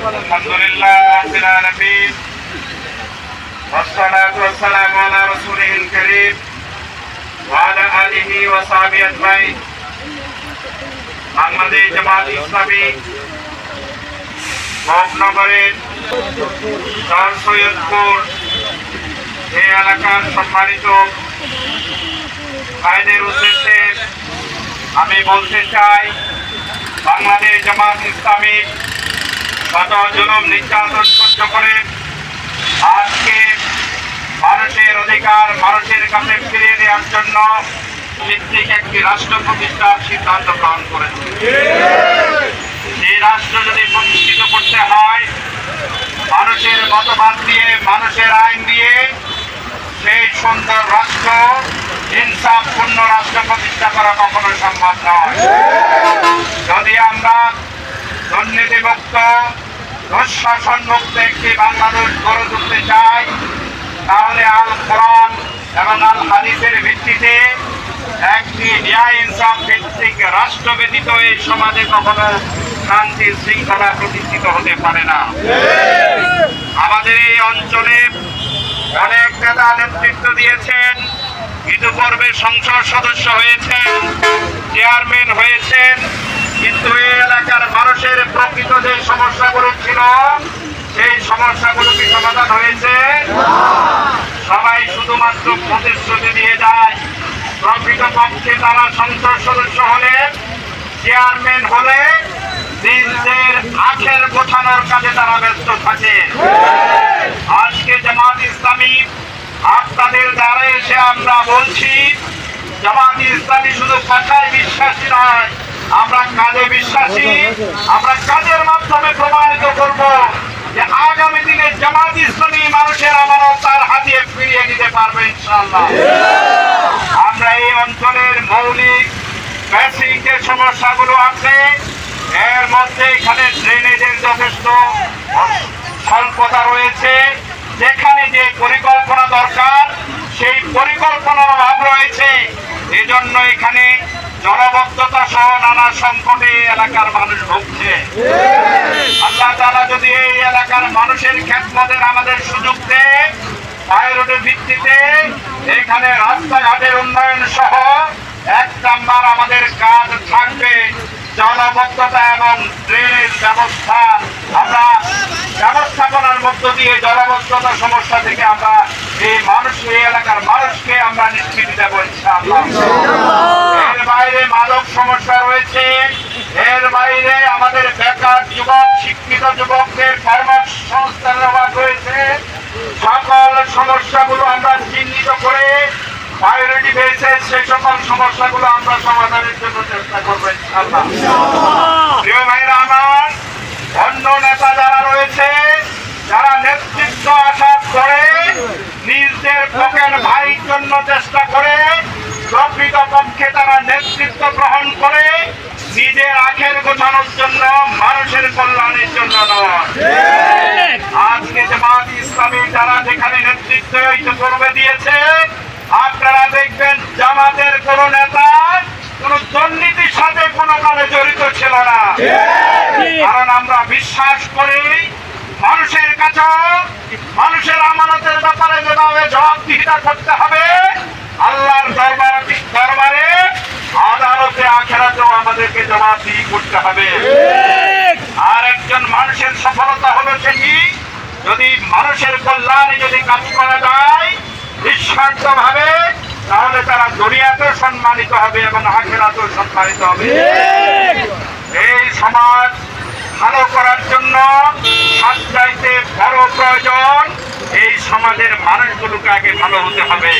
الحمد لله رب العالمين والصلاة والسلام على رسوله الكريم وعلى آله وصحبه أجمعين বাংলাদেশ জামাত ইসলামী মহনগরের শহর সৈয়দপুর এই এলাকার সম্মানিত ভাইদের উদ্দেশ্যে আমি বলতে চাই বাংলাদেশ জামাত ইসলামী শত জুলুম নির্যাতন করে আজকে মানুষের অধিকার কাছে ফিরিয়ে জন্য ভিত্তিক একটি সিদ্ধান্ত গ্রহণ করেছে। রাষ্ট্র যদি প্রতিষ্ঠিত করতে হয় মতবাদ দিয়ে, মানুষের আইন দিয়ে, সেই সুন্দর রাষ্ট্র ইনসাফপূর্ণ রাষ্ট্র প্রতিষ্ঠা করা কখনো সম্ভব নয় যদি আমরা দুর্নীতিমুক্ত দুঃশাসন মুক্ত একটি বাংলাদেশ গড়ে তুলতে চাই তাহলে আল কোরআন এবং আল হাদিসের ভিত্তিতে একটি ন্যায় ইনসাফ ভিত্তিক রাষ্ট্র ব্যতীত এই সমাজে কখনো শান্তি শৃঙ্খলা প্রতিষ্ঠিত হতে পারে না। আমাদের এই অঞ্চলে অনেক নেতা নেতৃত্ব দিয়েছেন, ইতিপূর্বে সংসদ সদস্য হয়েছেন, চেয়ারম্যান হয়েছেন, কিন্তু এই এলাকার মানুষের প্রকৃত যে সমস্যাগুলো ছিল সেই সমস্যাগুলো কি সমাধান হয়েছে? সবাই শুধুমাত্র প্রতিশ্রুতি দিয়ে যায়। প্রকৃত পক্ষে তারা সংসদ সদস্য হলে চেয়ারম্যান হলে, নিজের আখের গোছানোর কাজে তারা ব্যস্ত থাকে। আজকে জামাত ইসলামী, আপনাদের দ্বারা এসে আমরা বলছি, জামাত ইসলামী শুধু কথায় বিশ্বাসী নয়, আমরা কাজে বিশ্বাসী, আমরা কাজের মাধ্যমে প্রমাণিত করব যে আগামী দিনে জামাত ইসলামী মানুষের আমানত তার হাতিয়ে ফিরিয়ে দিতে আমরা এই অঞ্চলের মৌলিক বেসিক যে সমস্যাগুলো আছে। এর মধ্যে এখানে ড্রেনেজের যথেষ্ট স্বল্পতা রয়েছে। যেখানে যে পরিকল্পনা দরকার, সেই পরিকল্পনার অভাব রয়েছে। এজন্য এখানে জলবদ্ধতা সহ নানা সংকটে এলাকার মানুষ ভুগছে। আল্লাহ তারা যদি এই এলাকার মানুষের খ্যাতমতের আমাদের সুযোগ দেয় পাইলটের ভিত্তিতে এখানে রাস্তাঘাটের উন্নয়ন সহ এক নাম্বার আমাদের কাজ থাকবে জলবদ্ধতা এবং ড্রেনেজ ব্যবস্থা। আমরা ব্যবস্থাপনার মধ্য দিয়ে জলবদ্ধতা সমস্যা থেকে আমরা এই মানুষ এই এলাকার মানুষকে আমরা নিশ্চিত দেবো এর বাইরে মাদক সমস্যা রয়েছে। এর বাইরে আমাদের বেকার যুবক শিক্ষিত যুবকদের কর্মসংস্থানের অভাব রয়েছে। সকল সমস্যাগুলো চিহ্নিত করে প্রায়োরিটি বেসে সেই সকল সমস্যাগুলো আমরা সমাধানের জন্য চেষ্টা করব প্রিয় ভাইরা আমার অন্য নেতা যারা রয়েছে যারা নেতৃত্ব আশা করে নিজের পকেট ভাইয়ের জন্য চেষ্টা করে প্রকৃত পক্ষে তারা নেতৃত্ব গ্রহণ করে নিজের আখের গোছানোর জন্য মানুষের কল্যাণের জন্য নয়। আজকে জামাত ইসলামী যারা যেখানে নেতৃত্ব ইতিপূর্বে দিয়েছে। আপনারা দেখবেন জামাতের কোন নেতা কোন দুর্নীতির সাথে কোনো কালে জড়িত ছিল না। কারণ আমরা বিশ্বাস করি মানুষের কাছে মানুষের আমানতের ব্যাপারে যেভাবে জবাবদিহিতা করতে হবে আল্লাহর দরবার দরবারে আদালতে আখেরাতেও আমাদেরকে জবাবদিহি করতে হবে। আর একজন মানুষের সফলতা হলো সেটি যদি মানুষের কল্যাণে যদি কাজ করা যায় নিঃস্বার্থ ভাবে তাহলে তারা দুনিয়াতেও সম্মানিত হবে এবং আখেরাতেও সম্মানিত হবে। এই সমাজ ভালো করার জন্য সবচাইতে বড় প্রয়োজন এই সমাজের মানুষগুলোকে আগে ভালো হতে হবে।